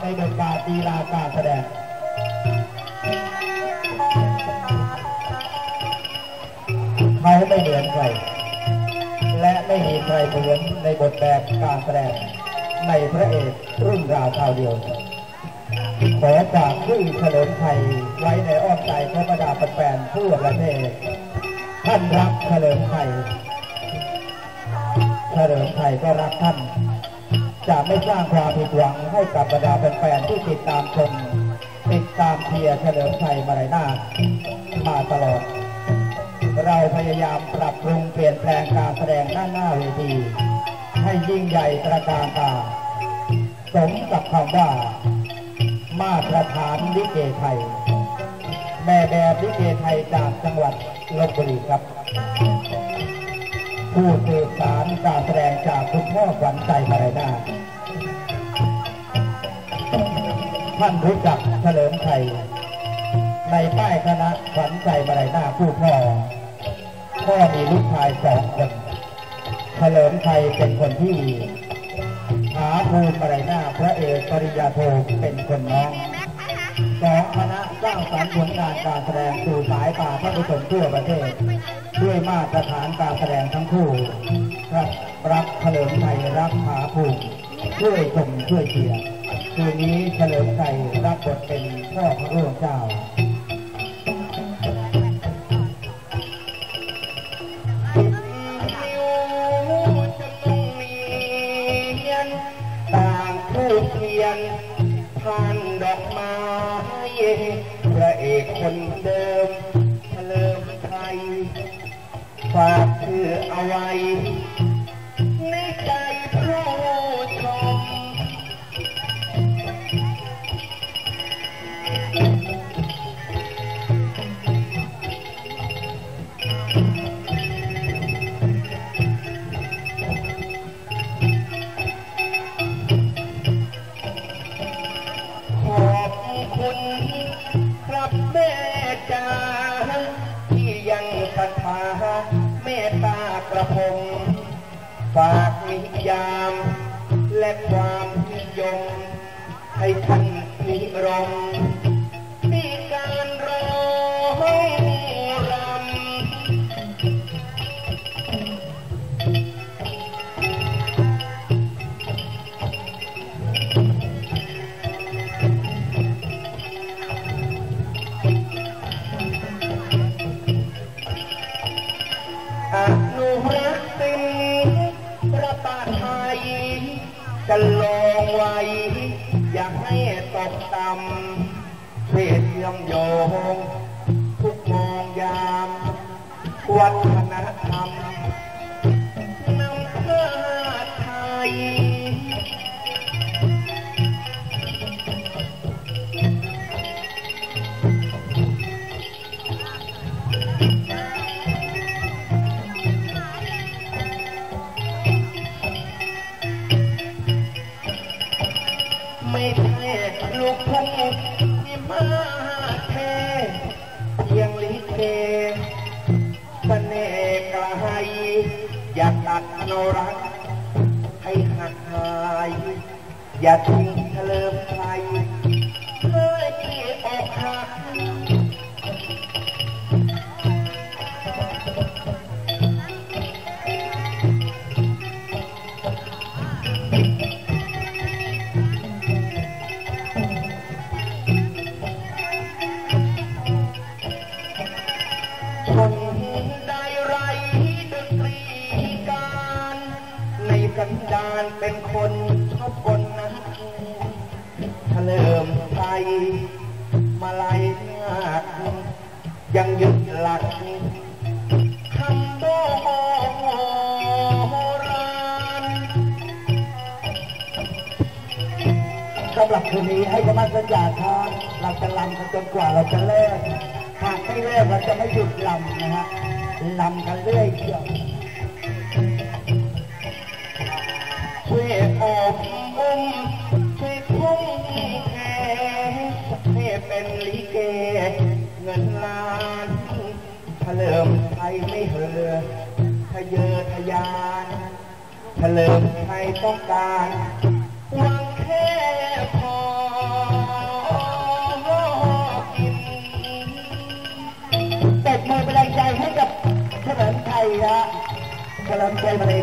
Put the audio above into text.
ในบทบาทดีลาการแสดงเขาไม่เหมือนใคร และไม่มีใครเหมือนในบทแบบการแสดง ในพระเอกรุ่นราวคราวเดียว ขอฝากชื่อเฉลิมไทยไว้ในอ้อมใจพระบรรดาแฟนทั่วประเทศ ท่านรักเฉลิมไทยเฉลิมไทยก็รักท่าน จะไม่สร้างความผิดหวังให้กับบรรดาแฟนๆที่ติดตามชม ติดตามเชียร์เฉลิมไทยมาหลายหน้ามาตลอด เราพยายามปรับปรุงเปลี่ยนแปลงการแสดงด้านหน้าเวที ให้ยิ่งใหญ่ตระการตา สมกับคำว่า มาตรฐานลิเกไทย แม่แบบลิเกไทยจากจังหวัดลบบุรีครับ ผู้สืบสารการแสดงจากคุณพ่อขวัญใจมารนาท่านรู้จักเฉลิมไทยในป้ายคณะขวัญใจมารนาผู้พ่อพ่อมีลูกชายสองคนเฉลิมไทยเป็นคนที่หาภูมิมารนาพระเอกปริยาโทเป็นคนน้อง สองคณะสร้างสรรค์ผลงานการแสดงสู่สายตาพระผู้ชมทั่วประเทศ ด้วยมาตรฐานการแสดงทั้งคู่รับรับเฉลิมไทยรับผาภูมิช่วยชมช่วยเชียร์คืนนี้เฉลิมไทยรับบทเป็นพ่อพระร่วงเจ้าานดอกไม้พระเอกคนเดิมเฉลิมไทยฝากคือเอาไว้ คุณครับแม่จ้าที่ยังศรัทธาเมตตากระผมฝากนิยาม และความนิยม ให้ท่านนิรม จะลองไว้ อย่าให้ตกต่ำเพศเชื่อมโยงทุกมองยามวัด เทเพียงลิเกเสน่ห์กลายอย่าตัดโนรักให้หักหาย อย่าทิ้งเฉลิม เป็นคนชอบกลนะเฉลิมไทยมาลายนาคยังยึดหลักคำโบราณสำหรับคืนนี้ให้กำลังสัญญาครับเราจะลำกันจนกว่าเราจะเลิกหากไม่เลิกเราจะไม่หยุดลำนะฮะลำกันเรื่อยเชียว ช่วยอบอุ้มช่วยคุ้มแทให้เป็นลิเกเงินล้านถลิมไทยไม่เหือทะเยอทะยานถลิมไทยต้องการหวังแค่พอกินเป็ดมือเป็นแรงใจให้กับเฉลิมไทยนะเฉลิมไทยมาเลย